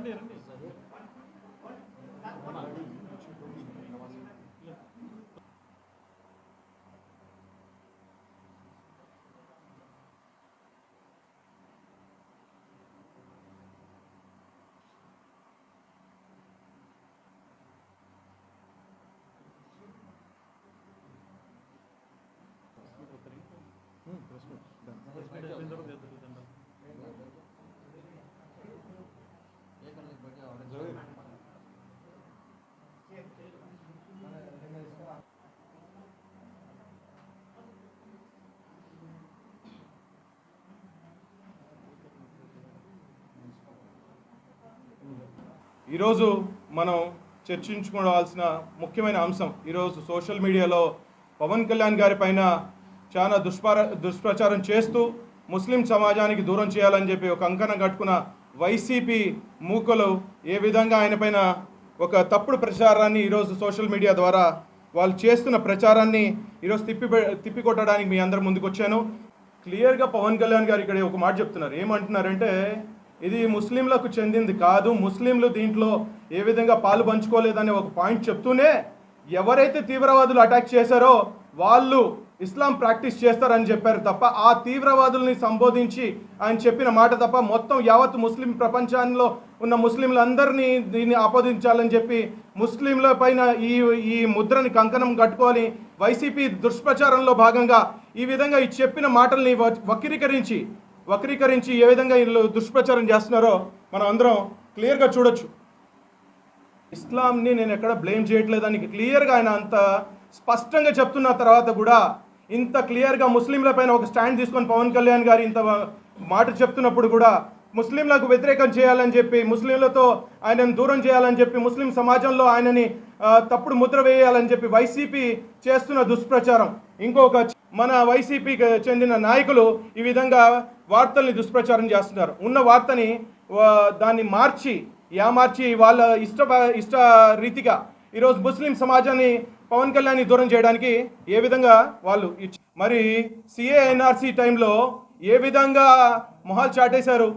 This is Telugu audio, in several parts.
Andiran. ఈరోజు మనం చర్చించుకోవాల్సిన ముఖ్యమైన అంశం ఈరోజు సోషల్ మీడియాలో పవన్ కళ్యాణ్ గారి పైన చాలా దుష్పార దుష్ప్రచారం చేస్తూ ముస్లిం సమాజానికి దూరం చేయాలని చెప్పి ఒక అంకణం కట్టుకున్న వైసీపీ మూకలు ఏ విధంగా ఆయన పైన ఒక తప్పుడు ప్రచారాన్ని ఈరోజు సోషల్ మీడియా ద్వారా వాళ్ళు చేస్తున్న ప్రచారాన్ని ఈరోజు తిప్పి తిప్పికొట్టడానికి మీ అందరి ముందుకు వచ్చాను క్లియర్గా పవన్ కళ్యాణ్ గారు ఇక్కడ ఒక మాట చెప్తున్నారు. ఏమంటున్నారంటే ఇది ముస్లింలకు చెందింది కాదు. ముస్లింలు దీంట్లో ఏ విధంగా పాలు పంచుకోలేదనే ఒక పాయింట్ చెప్తూనే ఎవరైతే తీవ్రవాదులు అటాక్ చేశారో వాళ్ళు ఇస్లాం ప్రాక్టీస్ చేస్తారని చెప్పారు తప్ప ఆ తీవ్రవాదుల్ని సంబోధించి ఆయన చెప్పిన మాట తప్ప మొత్తం యావత్ ముస్లిం ప్రపంచంలో ఉన్న ముస్లింలందరినీ దీన్ని ఆపాదించాలని చెప్పి ముస్లింల పైన ఈ ఈ ముద్రని కంకణం కట్టుకొని వైసీపీ దుష్ప్రచారంలో భాగంగా ఈ విధంగా ఈ చెప్పిన మాటల్ని వ- వక్రీకరించి వక్రీకరించి ఏ విధంగా వీళ్ళు దుష్ప్రచారం చేస్తున్నారో మనం అందరం క్లియర్గా చూడొచ్చు. ఇస్లాంని నేను ఎక్కడ బ్లేమ్ చేయట్లేదని క్లియర్గా ఆయన అంత స్పష్టంగా చెప్తున్న తర్వాత కూడా ఇంత క్లియర్గా ముస్లింల పైన ఒక స్టాండ్ తీసుకొని పవన్ కళ్యాణ్ గారు ఇంత మాట చెప్తున్నప్పుడు కూడా ముస్లింలకు వ్యతిరేకం చేయాలని చెప్పి ముస్లింలతో ఆయనను దూరం చేయాలని చెప్పి ముస్లిం సమాజంలో ఆయనని తప్పుడు ముద్ర వేయాలని చెప్పి వైసీపీ చేస్తున్న దుష్ప్రచారం. ఇంకొక మన వైసీపీకి చెందిన నాయకులు ఈ విధంగా వార్తల్ని దుష్ప్రచారం చేస్తున్నారు. ఉన్న వార్తని దాన్ని మార్చి యామార్చి వాళ్ళ ఇష్ట ఇష్ట రీతిగా ఈరోజు ముస్లిం సమాజాన్ని పవన్ కళ్యాణ్ని దూరం చేయడానికి ఏ విధంగా వాళ్ళు ఇచ్- మరి సిఏఎన్ఆర్సి టైంలో ఏ విధంగా మొహాలు చాటేశారు?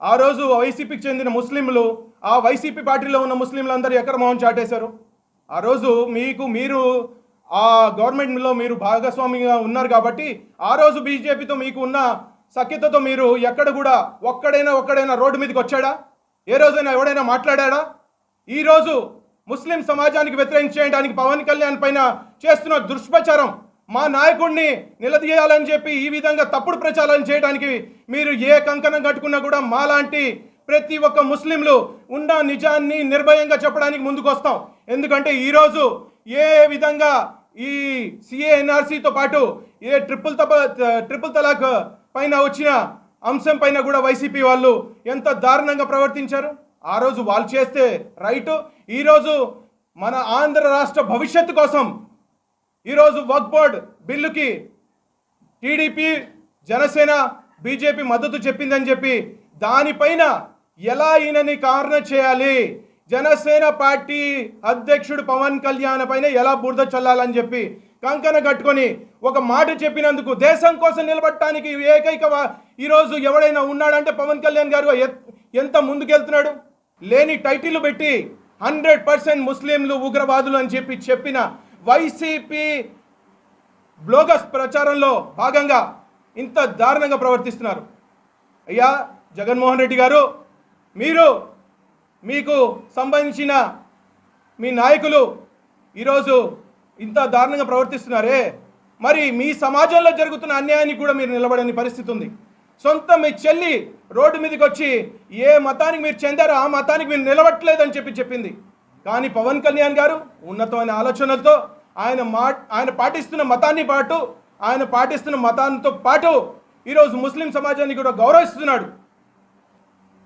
ఆ రోజు వైసీపీకి చెందిన ముస్లింలు ఆ వైసీపీ పార్టీలో ఉన్న ముస్లింలందరూ ఎక్కడ మొహం చాటేశారు? ఆ రోజు మీకు మీరు ఆ గవర్నమెంట్లో మీరు భాగస్వామిగా ఉన్నారు కాబట్టి ఆ రోజు బీజేపీతో మీకు ఉన్న సఖ్యతతో మీరు ఎక్కడ కూడా ఒక్కడైనా ఒక్కడైనా రోడ్డు మీదకి వచ్చాడా? ఏ రోజైనా ఎవడైనా మాట్లాడాడా? ఈరోజు ముస్లిం సమాజానికి వ్యతిరేకించేయడానికి పవన్ కళ్యాణ్ పైన చేస్తున్న దుష్ప్రచారం మా నాయకుడిని నిలదీయాలని చెప్పి ఈ విధంగా తప్పుడు ప్రచారం చేయడానికి మీరు ఏ కంకణం కట్టుకున్నా కూడా మాలాంటి ప్రతి ఒక్క ముస్లింలు ఉన్న నిజాన్ని నిర్భయంగా చెప్పడానికి ముందుకు వస్తాం. ఎందుకంటే ఈరోజు ఏ విధంగా ఈ సిఏఎన్ఆర్సీతో పాటు ఏ ట్రిపుల్ తప ట్రిపుల్ తలాక్ పైన వచ్చిన అంశం పైన కూడా వైసీపీ వాళ్ళు ఎంత దారుణంగా ప్రవర్తించారు? ఆ రోజు వాళ్ళు చేస్తే రైటు. ఈరోజు మన ఆంధ్ర రాష్ట్ర భవిష్యత్తు కోసం ఈరోజు వర్క్ బోర్డ్ బిల్లుకి టీడీపీ జనసేన బీజేపీ మద్దతు చెప్పిందని చెప్పి దానిపైన ఎలా ఈయనని కారణం చేయాలి? జనసేన పార్టీ అధ్యక్షుడు పవన్ కళ్యాణ్ పైన ఎలా బురద చల్లాలని చెప్పి కంకణ కట్టుకొని ఒక మాట చెప్పినందుకు దేశం కోసం నిలబడటానికి ఏకైక ఈరోజు ఎవడైనా ఉన్నాడంటే పవన్ కళ్యాణ్ గారు ఎంత ముందుకెళ్తున్నాడు? లేని టైటిల్ పెట్టి హండ్రెడ్ పర్సెంట్ ముస్లింలు ఉగ్రవాదులు అని చెప్పి చెప్పిన వైసీపీ బ్లోగస్ ప్రచారంలో భాగంగా ఇంత దారుణంగా ప్రవర్తిస్తున్నారు. అయ్యా జగన్మోహన్ రెడ్డి గారు మీరు మీకు సంబంధించిన మీ నాయకులు ఈరోజు ఇంత దారుణంగా ప్రవర్తిస్తున్నారే. మరి మీ సమాజంలో జరుగుతున్న అన్యాయానికి కూడా మీరు నిలబడని పరిస్థితి ఉంది. సొంత మీ చెల్లి రోడ్డు మీదకి వచ్చి ఏ మతానికి మీరు చెందారో ఆ మతానికి మీరు నిలబట్టలేదని చెప్పి చెప్పింది. కానీ పవన్ కళ్యాణ్ గారు ఉన్నతమైన ఆలోచనలతో ఆయన మా ఆయన పాటిస్తున్న మతాన్ని పాటు ఆయన పాటిస్తున్న మతాంతో పాటు ఈరోజు ముస్లిం సమాజాన్ని కూడా గౌరవిస్తున్నాడు.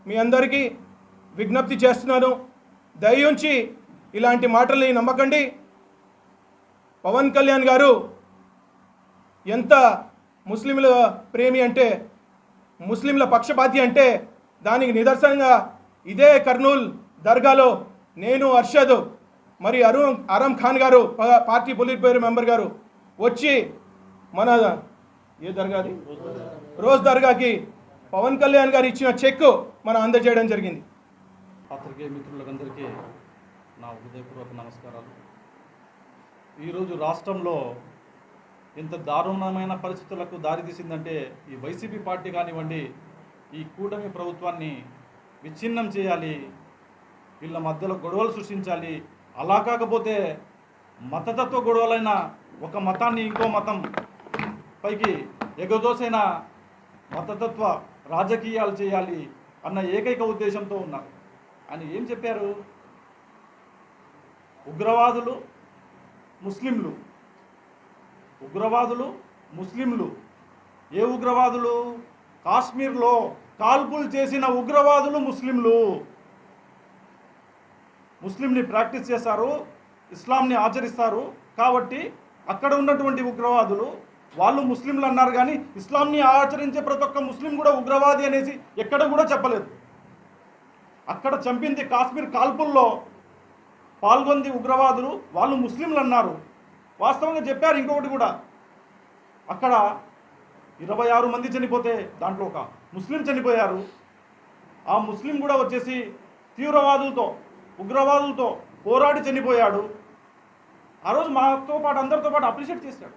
మీ అందరికీ విజ్ఞప్తి చేస్తున్నాను. దయించి ఇలాంటి మాటల్ని నమ్మకండి. పవన్ కళ్యాణ్ గారు ఎంత ముస్లింల ప్రేమి అంటే ముస్లింల పక్షపాతి అంటే దానికి నిదర్శనంగా ఇదే కర్నూల్ దర్గాలో నేను అర్షద్ మరి అరు అరం ఖాన్ గారు పార్టీ పొలిట్ బ్యూరో మెంబర్ గారు వచ్చి మన ఏ దర్గాది? రోజ్ దర్గాకి పవన్ కళ్యాణ్ గారు ఇచ్చిన చెక్ మనం అందజేయడం జరిగింది. పాత్రికేయ మిత్రులందరికీ నా హృదయపూర్వక నమస్కారాలు. ఈరోజు రాష్ట్రంలో ఇంత దారుణమైన పరిస్థితులకు దారితీసిందంటే ఈ వైసీపీ పార్టీ కానివ్వండి ఈ కూటమి ప్రభుత్వాన్ని విచ్ఛిన్నం చేయాలి వీళ్ళ మధ్యలో గొడవలు సృష్టించాలి అలా కాకపోతే మతతత్వ గొడవలైన ఒక మతాన్ని ఇంకో మతం పైకి ఎగదోసైన మతతత్వ రాజకీయాలు చేయాలి అన్న ఏకైక ఉద్దేశంతో ఉన్నారు. అని ఏం చెప్పారు? ఉగ్రవాదులు ముస్లింలు. ఉగ్రవాదులు ముస్లింలు. ఏ ఉగ్రవాదులు? కాశ్మీర్లో కాల్పులు చేసిన ఉగ్రవాదులు ముస్లింలు. ముస్లింని ప్రాక్టీస్ చేస్తారు ఇస్లాంని ఆచరిస్తారు. కాబట్టి అక్కడ ఉన్నటువంటి ఉగ్రవాదులు వాళ్ళు ముస్లింలు అన్నారు కానీ ఇస్లాంని ఆచరించే ప్రతి ఒక్క ముస్లిం కూడా ఉగ్రవాది అనేసి ఎక్కడ కూడా చెప్పలేదు. అక్కడ చంపింది కాశ్మీర్ కాల్పుల్లో పాల్గొంది ఉగ్రవాదులు. వాళ్ళు ముస్లింలు అన్నారు. వాస్తవంగా చెప్పారు ఇంకొకటి కూడా. అక్కడ ఇరవై ఆరు మంది చనిపోతే దాంట్లో ఒక ముస్లిం చనిపోయారు. ఆ ముస్లిం కూడా వచ్చేసి తీవ్రవాదులతో ఉగ్రవాదులతో పోరాడి చనిపోయాడు. ఆ రోజు మాతో పాటు అందరితో పాటు అప్రిషియేట్ చేశాడు.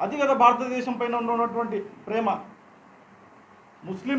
అది కదా భారతదేశం పైన ఉన్నటువంటి ప్రేమ. ముస్లిం